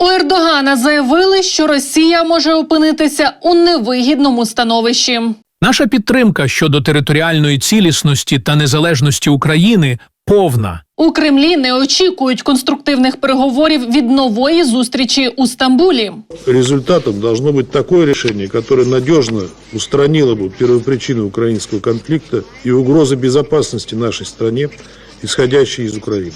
У Ердогана заявили, що Росія може опинитися у невигідному становищі. Наша підтримка щодо територіальної цілісності та незалежності України повна. У Кремлі не очікують конструктивних переговорів від нової зустрічі у Стамбулі. Результатом должно быть такое решение, которое надежно устранило бы первопричину украинского конфликта и угрозы безопасности нашей стране, исходящие из Украины.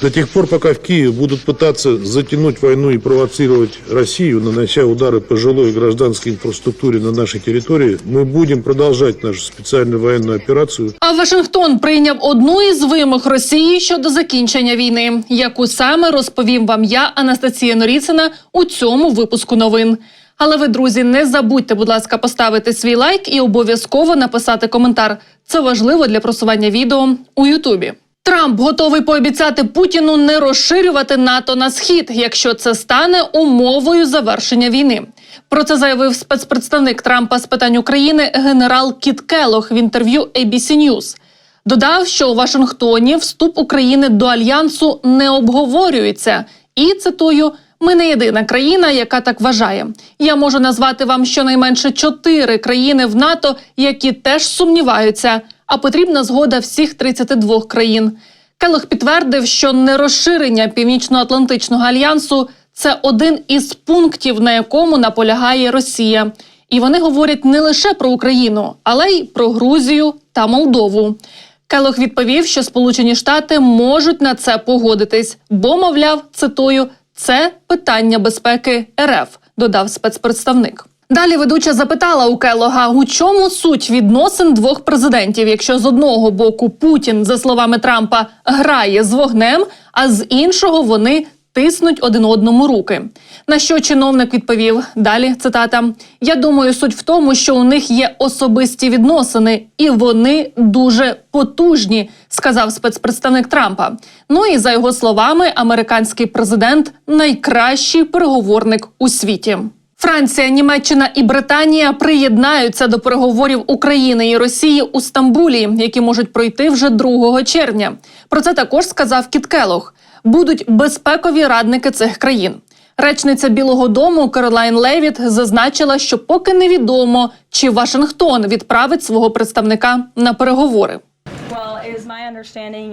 До тех пор, пока в Киеве будут пытаться затянуть войну и провоцировать Россию, нанося удары по жилой и гражданской инфраструктуре на нашей территории, мы будем продолжать нашу специальную военную операцию А Вашингтон прийняв одну із вимог Росії щодо закінчення війни, яку саме розповім вам я, Анастасія Норіцина, у цьому випуску новин. Але ви, друзі, не забудьте, будь ласка, поставити свій лайк і обов'язково написати коментар. Це важливо для просування відео у Ютубі. Трамп готовий пообіцяти Путіну не розширювати НАТО на схід, якщо це стане умовою завершення війни. Про це заявив спецпредставник Трампа з питань України генерал Кіт Келох в інтерв'ю ABC News. Додав, що у Вашингтоні вступ України до альянсу не обговорюється, і цитую. Ми не єдина країна, яка так вважає. Я можу назвати вам щонайменше чотири країни в НАТО, які теж сумніваються, а потрібна згода всіх 32 країн. Келох підтвердив, що нерозширення Північно-Атлантичного альянсу це один із пунктів, на якому наполягає Росія. І вони говорять не лише про Україну, але й про Грузію та Молдову. Келох відповів, що Сполучені Штати можуть на це погодитись, бо, мовляв, цитую, це питання безпеки РФ, додав спецпредставник. Далі ведуча запитала у Келога, у чому суть відносин двох президентів, якщо з одного боку Путін, за словами Трампа, грає з вогнем, а з іншого вони тиснуть один одному руки. На що чиновник відповів далі цитата: Я думаю, суть в тому, що у них є особисті відносини, і вони дуже потужні, сказав спецпредставник Трампа. Ну і за його словами, американський президент найкращий переговорник у світі. Франція, Німеччина і Британія приєднаються до переговорів України і Росії у Стамбулі, які можуть пройти вже 2 червня. Про це також сказав Кіт Келох. Будуть безпекові радники цих країн. Речниця Білого Дому Каролайн Левіт зазначила, що поки невідомо, чи Вашингтон відправить свого представника на переговори.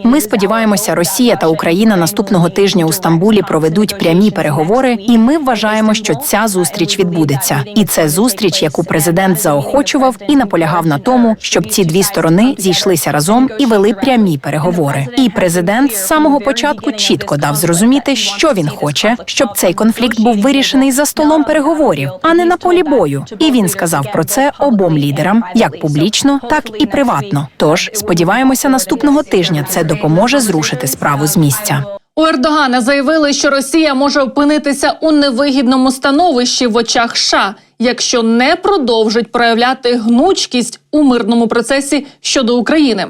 Ми сподіваємося, Росія та Україна наступного тижня у Стамбулі проведуть прямі переговори, і ми вважаємо, що ця зустріч відбудеться. І це зустріч, яку президент заохочував і наполягав на тому, щоб ці дві сторони зійшлися разом і вели прямі переговори. І президент з самого початку чітко дав зрозуміти, що він хоче, щоб цей конфлікт був вирішений за столом переговорів, а не на полі бою. І він сказав про це обом лідерам, як публічно, так і приватно. Тож сподіваємося, наступного тижня це допоможе зрушити справу з місця. У Ердогана заявили, що Росія може опинитися у невигідному становищі в очах США, якщо не продовжить проявляти гнучкість у мирному процесі щодо України.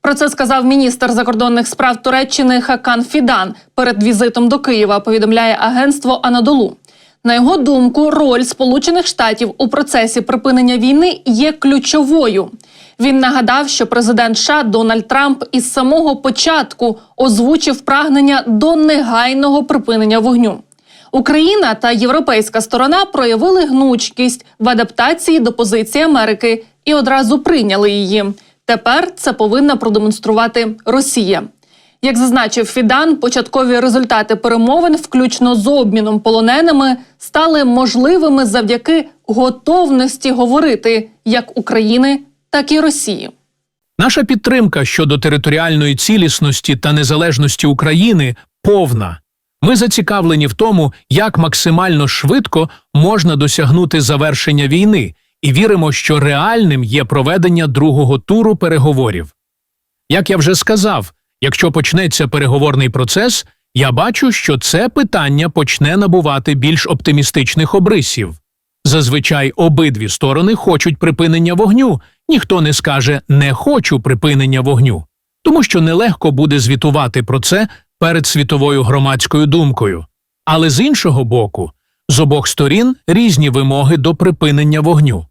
Про це сказав міністр закордонних справ Туреччини Хакан Фідан перед візитом до Києва. Повідомляє агентство Анадолу. На його думку, роль Сполучених Штатів у процесі припинення війни є ключовою. Він нагадав, що президент США Дональд Трамп із самого початку озвучив прагнення до негайного припинення вогню. Україна та європейська сторона проявили гнучкість в адаптації до позиції Америки і одразу прийняли її. Тепер це повинна продемонструвати Росія. Як зазначив Фідан, початкові результати перемовин, включно з обміном полоненими, стали можливими завдяки готовності говорити як України, так і Росії. Наша підтримка щодо територіальної цілісності та незалежності України повна. Ми зацікавлені в тому, як максимально швидко можна досягнути завершення війни, і віримо, що реальним є проведення другого туру переговорів. Як я вже сказав, якщо почнеться переговорний процес, я бачу, що це питання почне набувати більш оптимістичних обрисів. Зазвичай обидві сторони хочуть припинення вогню, ніхто не скаже не хочу припинення вогню, тому що нелегко буде звітувати про це перед світовою громадською думкою. Але з іншого боку, з обох сторін різні вимоги до припинення вогню.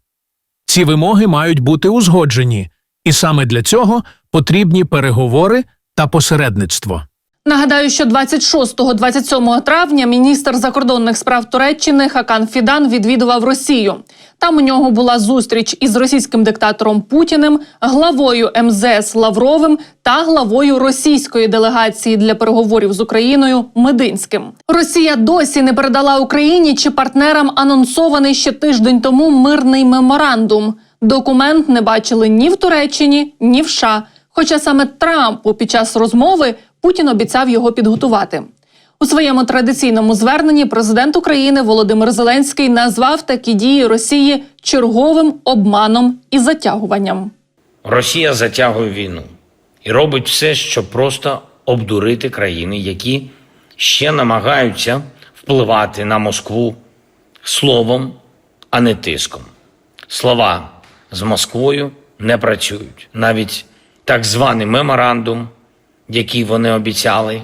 Ці вимоги мають бути узгоджені, і саме для цього потрібні переговори та посередництво. Нагадаю, що 26-27 травня міністр закордонних справ Туреччини Хакан Фідан відвідував Росію. Там у нього була зустріч із російським диктатором Путіним, главою МЗС Лавровим та главою російської делегації для переговорів з Україною Мединським. Росія досі не передала Україні чи партнерам анонсований ще тиждень тому мирний меморандум. Документ не бачили ні в Туреччині, ні в США. Хоча саме Трампу під час розмови Путін обіцяв його підготувати. У своєму традиційному зверненні президент України Володимир Зеленський назвав такі дії Росії черговим обманом і затягуванням. Росія затягує війну і робить все, щоб просто обдурити країни, які ще намагаються впливати на Москву словом, а не тиском. Слова з Москвою не працюють. Навіть так званий меморандум, який вони обіцяли,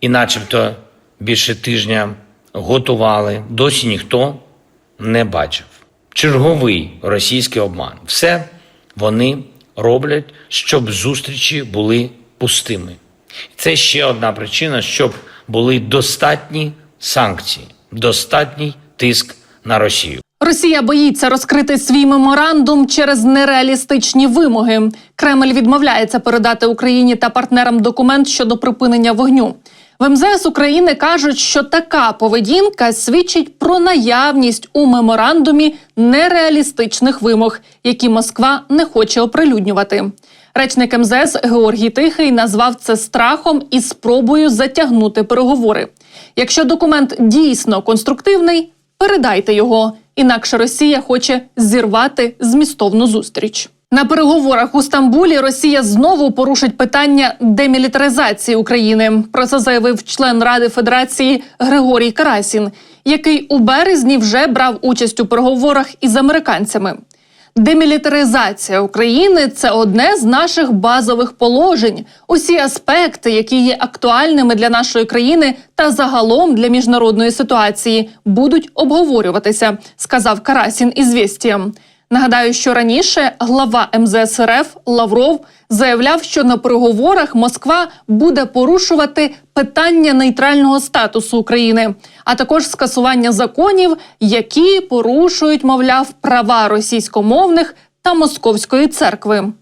і начебто більше тижня готували, досі ніхто не бачив. Черговий російський обман. Все вони роблять, щоб зустрічі були пустими. Це ще одна причина, щоб були достатні санкції, достатній тиск на Росію. Росія боїться розкрити свій меморандум через нереалістичні вимоги. Кремль відмовляється передати Україні та партнерам документ щодо припинення вогню. В МЗС України кажуть, що така поведінка свідчить про наявність у меморандумі нереалістичних вимог, які Москва не хоче оприлюднювати. Речник МЗС Георгій Тихий назвав це страхом і спробою затягнути переговори. Якщо документ дійсно конструктивний, передайте його. Інакше Росія хоче зірвати змістовну зустріч. На переговорах у Стамбулі Росія знову порушить питання демілітаризації України. Про це заявив член Ради Федерації Григорій Карасін, який у березні вже брав участь у переговорах із американцями. Демілітаризація України це одне з наших базових положень. Усі аспекти, які є актуальними для нашої країни та загалом для міжнародної ситуації, будуть обговорюватися, сказав Карасін ізвістіям. Нагадаю, що раніше глава МЗС РФ Лавров заявляв, що на переговорах Москва буде порушувати питання нейтрального статусу України, а також скасування законів, які порушують, мовляв, права російськомовних та московської церкви.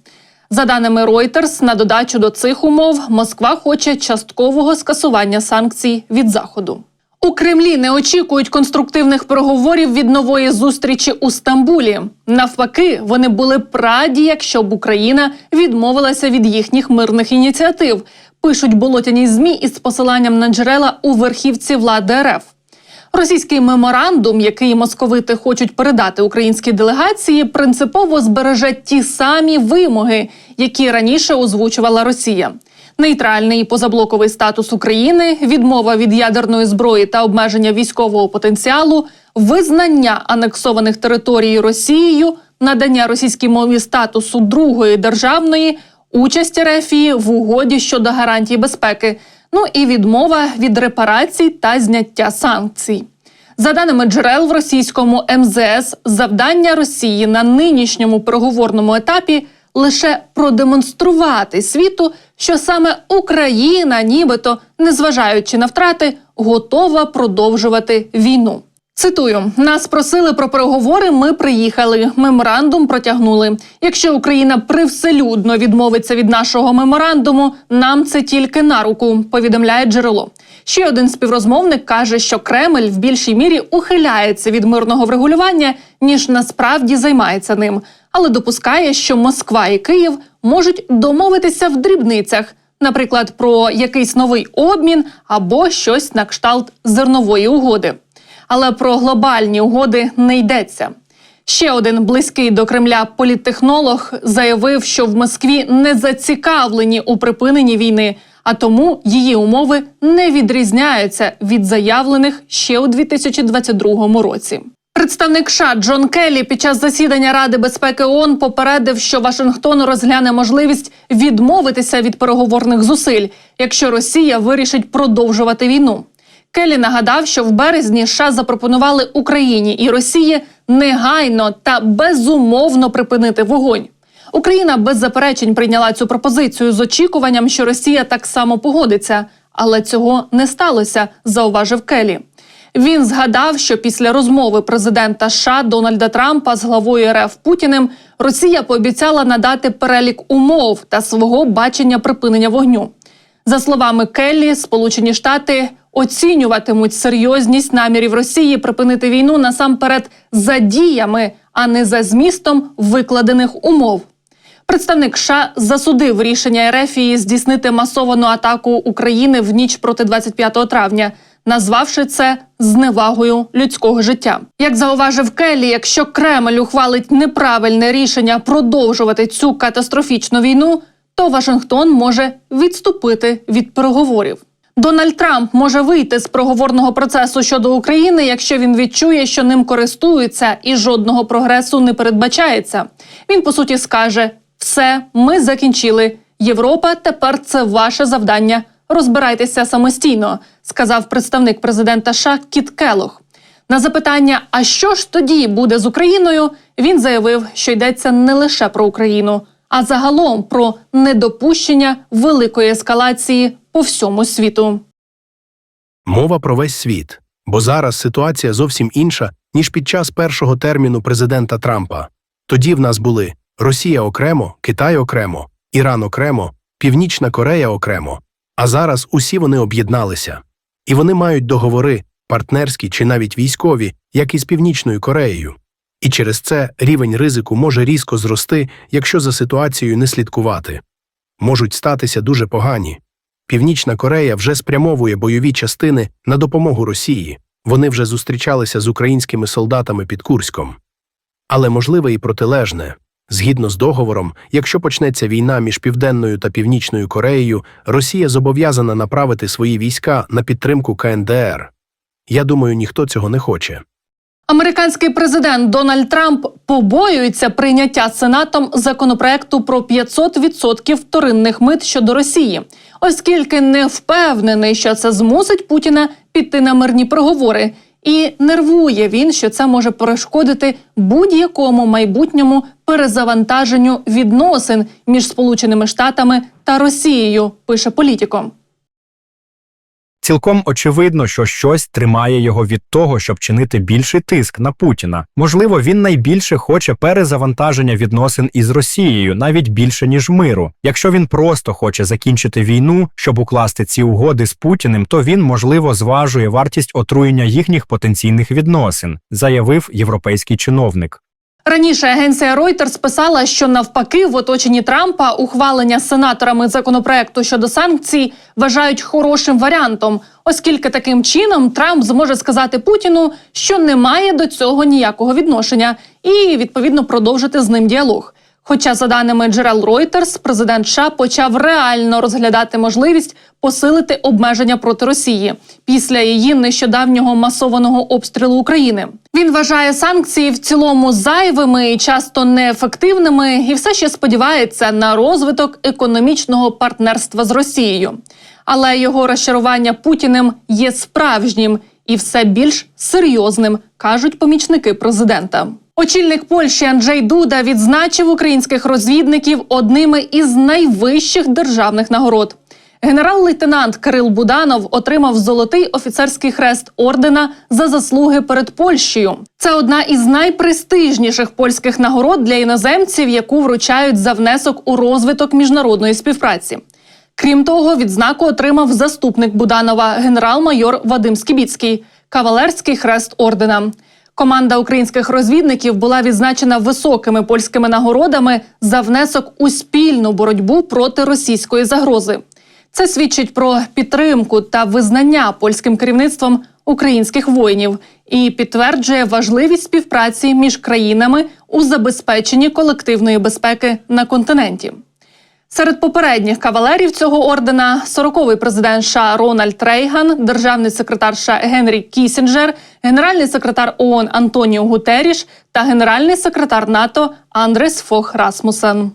За даними Reuters, на додачу до цих умов Москва хоче часткового скасування санкцій від заходу. У Кремлі не очікують конструктивних переговорів від нової зустрічі у Стамбулі. Навпаки, вони були б раді, якщо б Україна відмовилася від їхніх мирних ініціатив. Пишуть болотяні змі із посиланням на джерела у верхівці влади РФ. Російський меморандум, який московити хочуть передати українській делегації, принципово збереже ті самі вимоги, які раніше озвучувала Росія. Нейтральний позаблоковий статус України, відмова від ядерної зброї та обмеження військового потенціалу, визнання анексованих територій Росією, надання російській мові статусу другої державної, участь Рефії в угоді щодо гарантій безпеки, ну і відмова від репарацій та зняття санкцій. За даними джерел в російському МЗС, завдання Росії на нинішньому переговорному етапі лише продемонструвати світу, що саме Україна, нібито, незважаючи на втрати, готова продовжувати війну. Цитую: нас просили про переговори. Ми приїхали. Меморандум протягнули. Якщо Україна привселюдно відмовиться від нашого меморандуму, нам це тільки на руку. Повідомляє джерело. Ще один співрозмовник каже, що Кремль в більшій мірі ухиляється від мирного врегулювання, ніж насправді займається ним, але допускає, що Москва і Київ можуть домовитися в дрібницях, наприклад, про якийсь новий обмін або щось на кшталт зернової угоди. Але про глобальні угоди не йдеться. Ще один близький до Кремля політтехнолог заявив, що в Москві не зацікавлені у припиненні війни, а тому її умови не відрізняються від заявлених ще у 2022 році. Представник США Джон Келлі під час засідання Ради безпеки ООН попередив, що Вашингтон розгляне можливість відмовитися від переговорних зусиль, якщо Росія вирішить продовжувати війну. Келлі нагадав, що в березні США запропонували Україні і Росії негайно та безумовно припинити вогонь. Україна без заперечень прийняла цю пропозицію з очікуванням, що Росія так само погодиться. Але цього не сталося, зауважив Келі. Він згадав, що після розмови президента США Дональда Трампа з главою РФ Путіним Росія пообіцяла надати перелік умов та свого бачення припинення вогню. За словами Келлі, Сполучені Штати оцінюватимуть серйозність намірів Росії припинити війну насамперед за діями, а не за змістом викладених умов. Представник США засудив рішення Ерефії здійснити масовану атаку України в ніч проти 25 травня, назвавши це зневагою людського життя. Як зауважив Келлі, якщо Кремль ухвалить неправильне рішення продовжувати цю катастрофічну війну, то Вашингтон може відступити від переговорів. Дональд Трамп може вийти з проговорного процесу щодо України, якщо він відчує, що ним користуються і жодного прогресу не передбачається. Він по суті скаже: все, ми закінчили. Європа, тепер це ваше завдання. Розбирайтеся самостійно, сказав представник президента США Кіт Келох. На запитання, а що ж тоді буде з Україною, він заявив, що йдеться не лише про Україну, а загалом про недопущення великої ескалації по всьому світу. Мова про весь світ, бо зараз ситуація зовсім інша, ніж під час першого терміну президента Трампа. Тоді в нас були Росія окремо, Китай окремо, Іран окремо, Північна Корея окремо. А зараз усі вони об'єдналися. І вони мають договори, партнерські чи навіть військові, як і з Північною Кореєю. І через це рівень ризику може різко зрости, якщо за ситуацією не слідкувати. Можуть статися дуже погані. Північна Корея вже спрямовує бойові частини на допомогу Росії. Вони вже зустрічалися з українськими солдатами під Курськом. Але можливе і протилежне. Згідно з договором, якщо почнеться війна між Південною та Північною Кореєю, Росія зобов'язана направити свої війська на підтримку КНДР. Я думаю, ніхто цього не хоче. Американський президент Дональд Трамп побоюється прийняття сенатом законопроекту про 500% вторинних мит щодо Росії, оскільки не впевнений, що це змусить Путіна піти на мирні переговори. І нервує він, що це може перешкодити будь-якому майбутньому перезавантаженню відносин між Сполученими Штатами та Росією. Пише політиком. Цілком очевидно, що щось тримає його від того, щоб чинити більший тиск на Путіна. Можливо, він найбільше хоче перезавантаження відносин із Росією, навіть більше ніж миру. Якщо він просто хоче закінчити війну, щоб укласти ці угоди з Путіним, то він можливо зважує вартість отруєння їхніх потенційних відносин, заявив європейський чиновник. Раніше агенція Reuters писала, що навпаки в оточенні Трампа ухвалення сенаторами законопроекту щодо санкцій вважають хорошим варіантом, оскільки таким чином Трамп зможе сказати Путіну, що не має до цього ніякого відношення, і відповідно продовжити з ним діалог. Хоча, за даними джерел Reuters, президент США почав реально розглядати можливість посилити обмеження проти Росії після її нещодавнього масованого обстрілу України. Він вважає санкції в цілому зайвими і часто неефективними, і все ще сподівається на розвиток економічного партнерства з Росією. Але його розчарування Путіним є справжнім і все більш серйозним, кажуть помічники президента. Очільник Польщі Анджей Дуда відзначив українських розвідників одними із найвищих державних нагород. Генерал-лейтенант Кирил Буданов отримав золотий офіцерський хрест ордена за заслуги перед Польщею. Це одна із найпрестижніших польських нагород для іноземців, яку вручають за внесок у розвиток міжнародної співпраці. Крім того, відзнаку отримав заступник Буданова генерал-майор Вадим Скібіцький, кавалерський хрест ордена. Команда українських розвідників була відзначена високими польськими нагородами за внесок у спільну боротьбу проти російської загрози. Це свідчить про підтримку та визнання польським керівництвом українських воїнів і підтверджує важливість співпраці між країнами у забезпеченні колективної безпеки на континенті. Серед попередніх кавалерів цього ордена 40-й президент США Рональд Рейган, державний секретар США Генрі Кісінджер, генеральний секретар ООН Антоніо Гутеріш та генеральний секретар НАТО Андрес Фох Расмусен.